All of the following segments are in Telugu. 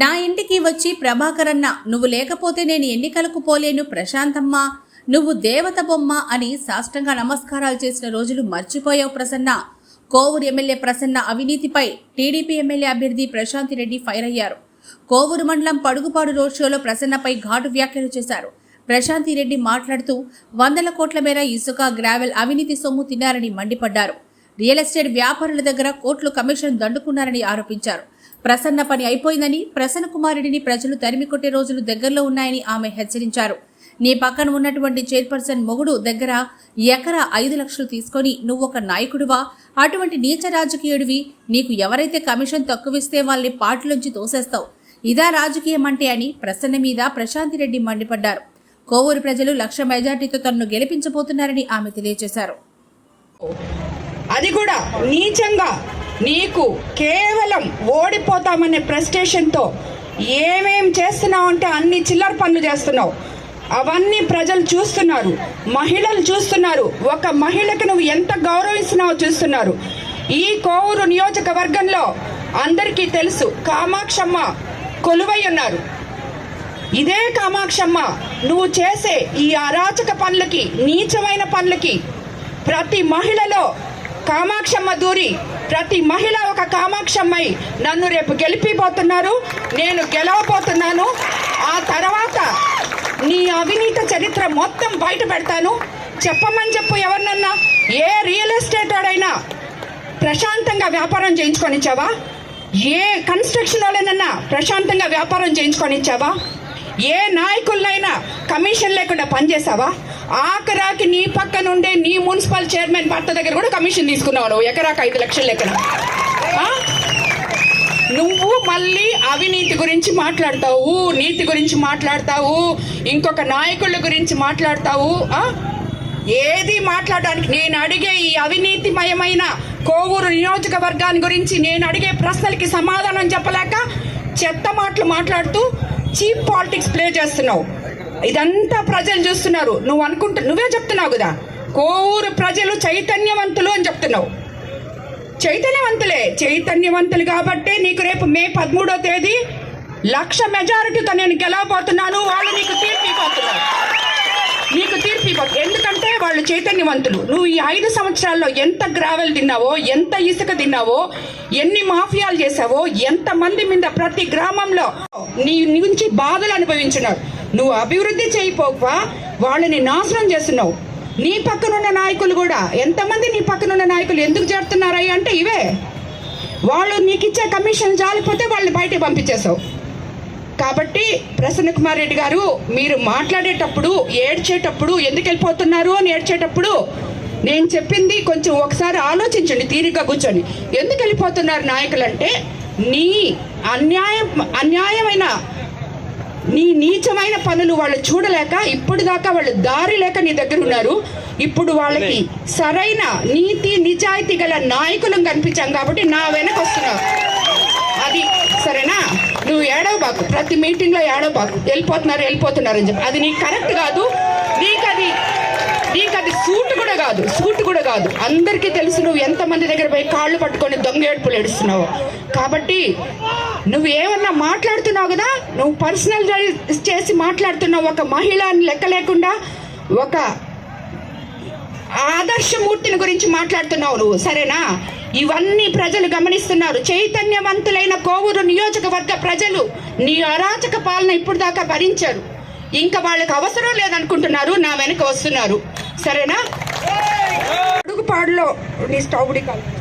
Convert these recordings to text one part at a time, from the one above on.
నా ఇంటికి వచ్చి ప్రభాకరన్న నువ్వు లేకపోతే నేను ఎన్నికలకు పోలేను ప్రశాంతమ్మ. నువ్వు దేవత బొమ్మ అని సాష్టంగా నమస్కారాలు చేసిన రోజులు మర్చిపోయావు ప్రసన్న. కోవూరు ఎమ్మెల్యే ప్రసన్న అవినీతిపై టీడీపీ ఎమ్మెల్యే అభ్యర్థి ప్రశాంతి రెడ్డి ఫైర్ అయ్యారు. కోవూరు మండలం పడుగుపాడు రోడ్ షోలో ప్రసన్నపై ఘాటు వ్యాఖ్యలు చేశారు. ప్రశాంతి రెడ్డి మాట్లాడుతూ వందల కోట్ల మేర ఇసుక గ్రావెల్ అవినీతి సొమ్ము తిన్నారని మండిపడ్డారు. రియల్ ఎస్టేట్ వ్యాపారుల దగ్గర కోట్లు కమిషన్ దండుకున్నారని ఆరోపించారు. ప్రసన్న పని అయిపోయిందని ప్రసన్న కుమారుడిని ప్రజలు తరిమి కొట్టే రోజులు దగ్గరలో ఉన్నాయని ఆమె హెచ్చరించారు. నీ పక్కన ఉన్నటువంటి చైర్పర్సన్ మొగుడు దగ్గర ఎకరా ఐదు లక్షలు తీసుకొని నువ్వు ఒక నాయకుడివా? అటువంటి నీచ రాజకీయుడివి నీకు ఎవరైతే కమిషన్ తక్కువిస్తే వాళ్ళని పార్టీలోంచి తోసేస్తావు. ఇదా రాజకీయం అంటే అని ప్రసన్న మీద ప్రశాంతి రెడ్డి మండిపడ్డారు. కోవూరు ప్రజలు లక్ష మెజార్టీతో తనను గెలిపించబోతున్నారని ఆమె తెలియజేశారు. అది కూడా నీచంగా నీకు కేవలం ఓడిపోతామనే ప్రెస్టేషన్తో ఏమేం చేస్తున్నావు అంటే అన్ని చిల్లర పనులు చేస్తున్నావు. అవన్నీ ప్రజలు చూస్తున్నారు మహిళలు చూస్తున్నారు. ఒక మహిళకు నువ్వు ఎంత గౌరవిస్తున్నావో చూస్తున్నారు. ఈ కోవూరు నియోజకవర్గంలో అందరికీ తెలుసు కామాక్షమ్మ కొలువై ఉన్నారు. ఇదే కామాక్షమ్మ నువ్వు చేసే ఈ అరాచక పనులకి నీచమైన పనులకి ప్రతి మహిళలో కామాక్షమ్మ దూరి ప్రతి మహిళ ఒక కామాక్షమ్మై నన్ను రేపు గెలిపిపోతున్నారు. నేను గెలవబోతున్నాను. ఆ తర్వాత నీ అవినీత చరిత్ర మొత్తం బయట పెడతాను. చెప్పమని చెప్పు ఎవరినన్నా? ఏ రియల్ ఎస్టేట్ వాడైనా ప్రశాంతంగా వ్యాపారం చేయించుకొని ఇచ్చావా? ఏ కన్స్ట్రక్షన్ వాళ్ళనన్నా ప్రశాంతంగా వ్యాపారం చేయించుకొని ఇచ్చావా? ఏ నాయకులనైనా కమిషన్ లేకుండా పనిచేసావా? ఆఖరాకి నీ పక్కన ఉండే నీ మున్సిపల్ చైర్మన్ భర్త దగ్గర కూడా కమిషన్ తీసుకున్నావు నువ్వు ఎకరాకి ఐదు లక్షలు లెక్కన నువ్వు మళ్ళీ అవినీతి గురించి మాట్లాడతావు నీతి గురించి మాట్లాడతావు ఇంకొక నాయకుల గురించి మాట్లాడతావు ఏది మాట్లాడడానికి నేను అడిగే ఈ అవినీతిమయమైన కోవూరు నియోజకవర్గాన్ని గురించి నేను అడిగే ప్రశ్నలకి సమాధానం చెప్పలేక చెత్త మాటలు మాట్లాడుతూ చీప్ పాలిటిక్స్ ప్లే చేస్తున్నావు. ఇదంతా ప్రజలు చూస్తున్నారు. నువ్వు అనుకుంటు నువ్వే చెప్తున్నావు కదా. కోరు ప్రజలు చైతన్యవంతులు అని చెప్తున్నావు. చైతన్యవంతులే. చైతన్యవంతులు కాబట్టే నీకు రేపు మే పదమూడో తేదీ లక్ష మెజారిటీతో నేను గెలవబోతున్నాను. వాళ్ళు నీకు తీర్పు ఇవ్వబోతున్నారు. నీకు తీర్పు ఇవ్వ ఎందుకంటే వాళ్ళు చైతన్యవంతులు. నువ్వు ఈ ఐదు సంవత్సరాల్లో ఎంత గ్రావెల్ తిన్నావో ఎంత ఇసుక తిన్నావో ఎన్ని మాఫియాలు చేసావో ఎంత మంది మీద ప్రతి గ్రామంలో నీ నుంచి బాధలు అనుభవించున్నారు నువ్వు అభివృద్ధి చేయపోక వాళ్ళని నాశనం చేస్తున్నావు. నీ పక్కనున్న నాయకులు కూడా ఎంతమంది నీ పక్కనున్న నాయకులు ఎందుకు చేరుతున్నారయ్య అంటే ఇవే. వాళ్ళు నీకు ఇచ్చే కమిషన్ జాలిపోతే వాళ్ళని బయటకు పంపించేశావు. కాబట్టి ప్రసన్న కుమార్ రెడ్డి గారు మీరు మాట్లాడేటప్పుడు ఏడ్చేటప్పుడు ఎందుకు వెళ్ళిపోతున్నారు అని ఏడ్చేటప్పుడు నేను చెప్పింది కొంచెం ఒకసారి ఆలోచించండి తీరిగ్గా కూర్చొని ఎందుకు వెళ్ళిపోతున్నారు నాయకులంటే నీ అన్యాయం అన్యాయమైన నీ నీచమైన పనులు వాళ్ళు చూడలేక ఇప్పుడు దాకా వాళ్ళు దారి లేక నీ దగ్గర ఉన్నారు. ఇప్పుడు వాళ్ళకి సరైన నీతి నిజాయితీ గల నాయకులను కనిపించాం కాబట్టి నా వెనక వస్తున్నారు. అది సరేనా? నువ్వు ఏడవబాకు ప్రతి మీటింగ్లో ఏడవబాకు వెళ్ళిపోతున్నారు వెళ్ళిపోతున్నారు అని చెప్పి. అది నీకు కరెక్ట్ కాదు. నీకు అది నీకు అది సూట్ కూడా కాదు. సూట్ కూడా కాదు. అందరికీ తెలుసు నువ్వు ఎంతమంది దగ్గర పోయి కాళ్ళు పట్టుకొని దొంగ ఏడుపులు ఏడుస్తున్నావు. కాబట్టి నువ్వు ఏమన్నా మాట్లాడుతున్నావు కదా? నువ్వు పర్సనల్ చేసి మాట్లాడుతున్నావు ఒక మహిళ అని లెక్క లేకుండా ఒక ఆదర్శమూర్తిని గురించి మాట్లాడుతున్నావు నువ్వు సరేనా? ఇవన్నీ ప్రజలు గమనిస్తున్నారు. చైతన్యవంతులైన కోవూరు నియోజకవర్గ ప్రజలు నీ అరాచక పాలన ఇప్పుడు దాకా భరించారు. ఇంకా వాళ్ళకి అవసరం లేదనుకుంటున్నారు నా వెనక వస్తున్నారు. సరేనా? పడుగుపాడులో నీ స్టౌబడి కాలనీ.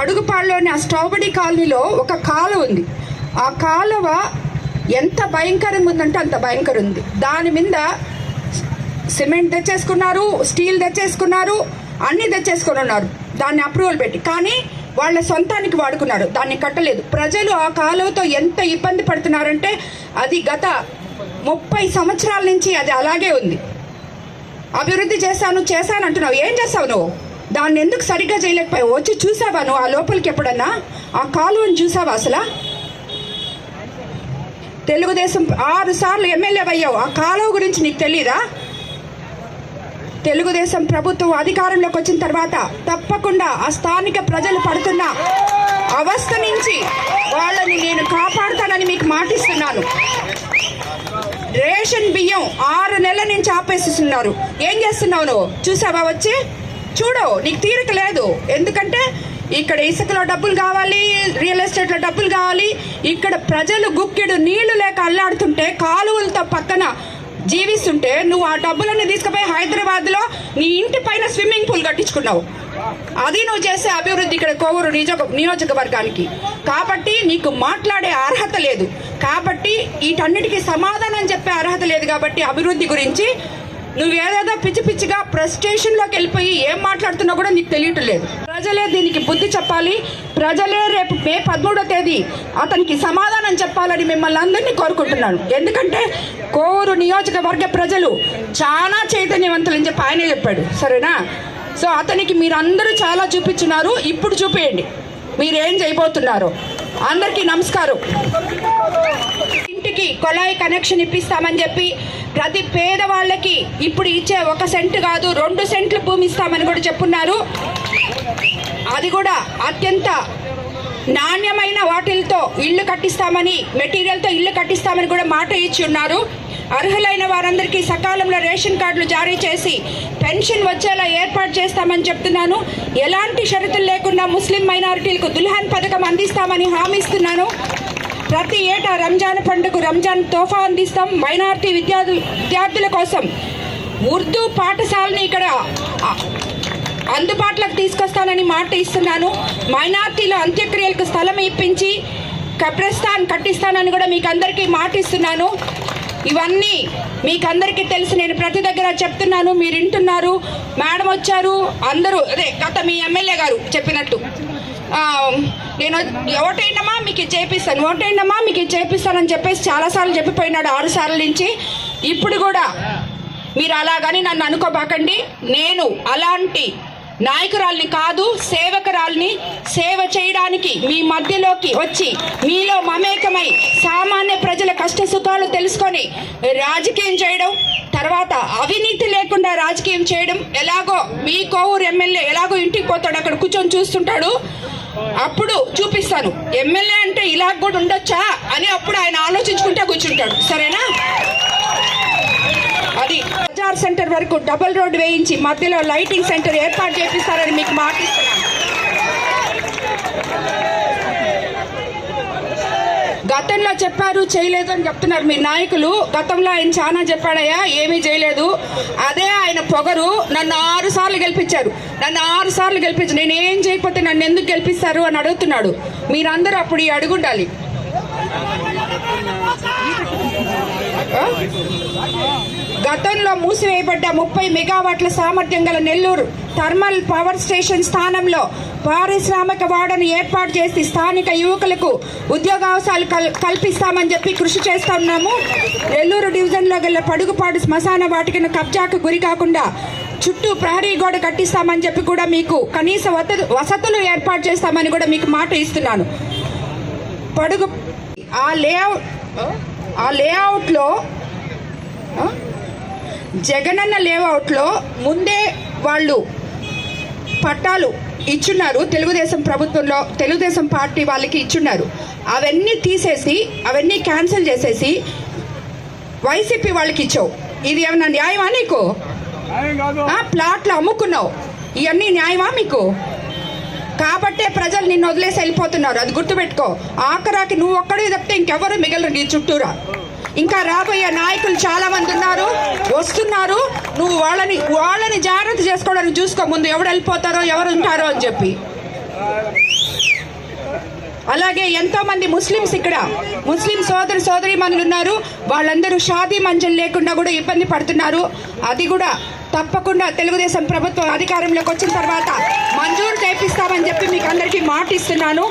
పడుగుపాడులోని ఆ స్టౌబడి కాలనీలో ఒక కాలువ ఉంది. ఆ కాలువ ఎంత భయంకరంగా ఉందంటే అంత భయంకరం ఉంది దాని మీద సిమెంట్ తెచ్చేసుకున్నారు స్టీల్ తెచ్చేసుకున్నారు అన్ని తెచ్చేసుకొని ఉన్నారు. దాన్ని అప్రూవల్ పెట్టి. కానీ వాళ్ళ సొంతానికి వాడుకున్నారు. దాన్ని కట్టలేదు. ప్రజలు ఆ కాలువతో ఎంత ఇబ్బంది పడుతున్నారంటే అది గత ముప్పై సంవత్సరాల నుంచి అది అలాగే ఉంది. అభివృద్ధి చేశాను చేశాను అంటున్నావు. ఏం చేస్తావు నువ్వు? దాన్ని ఎందుకు సరిగ్గా చేయలేకపోయావు? వచ్చి చూసావా నువ్వు ఆ లోపలికి ఎప్పుడన్నా? ఆ కాలువను చూసావా అసలు? తెలుగుదేశం ఆరు సార్లు ఎమ్మెల్యే అయ్యావు. ఆ కాలువ గురించి నీకు తెలీదా? తెలుగుదేశం ప్రభుత్వం అధికారంలోకి వచ్చిన తర్వాత తప్పకుండా ఆ స్థానిక ప్రజలు పడుతున్న అవస్థ నుంచి వాళ్ళని నేను కాపాడుతానని మీకు మాటిస్తున్నాను. రేషన్ బియ్యం ఆరు నెలల నుంచి ఆపేసిస్తున్నారు. ఏం చేస్తున్నావు నువ్వు? చూసావా వచ్చి? చూడు నీకు తీరిక లేదు. ఎందుకంటే ఇక్కడ ఇసుకలో డబ్బులు కావాలి రియల్ ఎస్టేట్లో డబ్బులు కావాలి. ఇక్కడ ప్రజలు గుక్కెడు నీళ్ళు లేక అల్లాడుతుంటే కాలువలతో పక్కన జీవిస్తుంటే నువ్వు ఆ డబ్బులన్నీ తీసుకుపోయి హైదరాబాద్లో నీ ఇంటి పైన స్విమ్మింగ్ పూల్ కట్టించుకున్నావు. అది నువ్వు చేసే అభివృద్ధి ఇక్కడ కోవూరు నియోజక నియోజకవర్గానికి. కాబట్టి నీకు మాట్లాడే అర్హత లేదు. కాబట్టి వీటన్నిటికీ సమాధానం చెప్పే అర్హత లేదు కాబట్టి అభివృద్ధి గురించి నువ్వేదేదో పిచ్చి పిచ్చిగా ప్రెస్టేషన్లోకి వెళ్ళిపోయి ఏం మాట్లాడుతున్నా కూడా నీకు తెలియటం లేదు. ప్రజలే దీనికి బుద్ధి చెప్పాలి. ప్రజలే రేపు మే పదమూడో తేదీ అతనికి సమాధానం చెప్పాలని మిమ్మల్ని అందరినీ కోరుకుంటున్నాను. ఎందుకంటే కోవూరు నియోజకవర్గ ప్రజలు చాలా చైతన్యవంతులని చెప్పి ఆయనే చెప్పాడు. సరేనా? సో అతనికి మీరందరూ చాలా చూపించున్నారు. ఇప్పుడు చూపేయండి. మీరేం చేయబోతున్నారు. అందరికీ నమస్కారం. ఇంటికి కొలాయి కనెక్షన్ ఇప్పిస్తామని చెప్పి ప్రతి పేదవాళ్ళకి ఇప్పుడు ఇచ్చే ఒక సెంట్ కాదు రెండు సెంట్లు భూమి ఇస్తామని కూడా చెప్పున్నారు. అది కూడా అత్యంత నాణ్యమైన వాటిలతో ఇల్లు కట్టిస్తామని మెటీరియల్తో ఇల్లు కట్టిస్తామని కూడా మాట ఇచ్చి ఉన్నారు. అర్హులైన వారందరికీ సకాలంలో రేషన్ కార్డులు జారీ చేసి పెన్షన్ వచ్చేలా ఏర్పాటు చేస్తామని చెప్తున్నాను. ఎలాంటి షరతులు లేకుండా ముస్లిం మైనారిటీలకు దుల్హన్ పథకం అందిస్తామని హామీస్తున్నాను ప్రతి ఏటా రంజాన్ పండుగ రంజాన్ తోఫా అందిస్తాం. మైనారిటీ విద్యార్థు విద్యార్థుల కోసం ఉర్దూ పాఠశాలని ఇక్కడ అందుబాటులోకి తీసుకొస్తానని మాట ఇస్తున్నాను. మైనార్టీల అంత్యక్రియలకు స్థలం ఇప్పించి కబ్రస్థాన్ కట్టిస్తానని కూడా మీకు అందరికీ మాట ఇస్తున్నాను. ఇవన్నీ మీకు అందరికీ తెలుసు. నేను ప్రతి దగ్గర చెప్తున్నాను మీరు వింటున్నారు. మేడం వచ్చారు అందరూ అదే గత మీ ఎమ్మెల్యే గారు చెప్పినట్టు. నేను ఓటైండమ్మా మీకు చేపిస్తాను. ఓటైండమ్మా మీకు చేపిస్తానని చెప్పేసి చాలాసార్లు చెప్పిపోయినాడు. ఆరు సార్లు నుంచి ఇప్పుడు కూడా మీరు అలాగని నన్ను అనుకోబాకండి. నేను అలాంటి నాయకురాల్ని కాదు సేవకురాల్ని సేవ చేయడానికి మీ మధ్యలోకి వచ్చి మీలో మమేకమై సామాన్య ప్రజల కష్ట సుఖాలు తెలుసుకొని రాజకీయం చేయడం తర్వాత అవినీతి లేకుండా రాజకీయం చేయడం ఎలాగో మీ కోవూరు ఎమ్మెల్యే ఎలాగో ఇంటికి పోతాడు అక్కడ కూర్చొని చూస్తుంటాడు అప్పుడు చూపిస్తాను. ఎమ్మెల్యే అంటే ఇలా కూడా ఉండొచ్చా అని అప్పుడు ఆయన ఆలోచించుకుంటా కూర్చుంటాడు. సరేనా? అది బజార్ సెంటర్ వరకు డబుల్ రోడ్ వేయించి మధ్యలో లైటింగ్ సెంటర్ ఏర్పాటు చేపిస్తారని మీకు మాటిస్తున్నాను గతంలో చెప్పారు చేయలేదు అని చెప్తున్నారు మీ నాయకులు. గతంలో ఆయన చాలా చెప్పాడయ్యా ఏమీ చేయలేదు. అదే ఆయన పొగరు నన్ను ఆరు సార్లు గెలిపించారు. నన్ను ఆరు సార్లు గెలిపించారు నేను ఏం చేయకపోతే నన్ను ఎందుకు గెలిపిస్తారు అని అడుగుతున్నాడు. మీరందరూ అప్పుడు ఈ అడుగుండాలి ఆ? గతంలో మూసివేయబడ్డ ముప్పై మెగావాట్ల సామర్థ్యం గల నెల్లూరు థర్మల్ పవర్ స్టేషన్ స్థానంలో పారిశ్రామిక వాడను ఏర్పాటు చేసి స్థానిక యువకులకు ఉద్యోగావకాశాలు కల్ కల్పిస్తామని చెప్పి కృషి చేస్తున్నాము నెల్లూరు డివిజన్లో గల పడుగుపాడు శ్మశాన వాటికను కబ్జాకు గురి కాకుండా చుట్టూ ప్రహరీ గోడ కట్టిస్తామని చెప్పి కూడా మీకు కనీస వసతు వసతులు ఏర్పాటు చేస్తామని కూడా మీకు మాట ఇస్తున్నాను. పడుగు ఆ లేఅవుట్ ఆ లేఅవుట్లో జగనన్న లేఅవుట్లో ముందే వాళ్ళు పట్టాలు ఇచ్చున్నారు. తెలుగుదేశం ప్రభుత్వంలో తెలుగుదేశం పార్టీ వాళ్ళకి ఇచ్చున్నారు. అవన్నీ తీసేసి అవన్నీ క్యాన్సిల్ చేసేసి వైసీపీ వాళ్ళకి ఇచ్చావు. ఇది ఏమన్నా న్యాయమా నీకు? ప్లాట్లు అమ్ముకున్నావు. ఇవన్నీ న్యాయమా మీకు? కాబట్టే ప్రజలు నిన్ను వదిలేసి వెళ్ళిపోతున్నారు. అది గుర్తుపెట్టుకో. ఆఖరాకి నువ్వు ఒక్కడే తప్పితే ఇంకెవరు మిగలరు నీ చుట్టూరా? ఇంకా రాబోయే నాయకులు చాలా మంది ఉన్నారు. వస్తున్నారు. నువ్వు వాళ్ళని వాళ్ళని జాగ్రత్త చేసుకోవడానికి చూసుకో. ముందు ఎవరు వెళ్ళిపోతారో ఎవరు ఉంటారో అని చెప్పి. అలాగే ఎంతో మంది ముస్లిమ్స్ ఇక్కడ. ముస్లిం సోదరు సోదరి ఉన్నారు. వాళ్ళందరూ షాదీ మంచం లేకుండా కూడా ఇబ్బంది పడుతున్నారు. అది కూడా తప్పకుండా తెలుగుదేశం ప్రభుత్వం అధికారంలోకి వచ్చిన తర్వాత మంజూరు చేపిస్తామని చెప్పి మీకు అందరికీ మాట ఇస్తున్నాను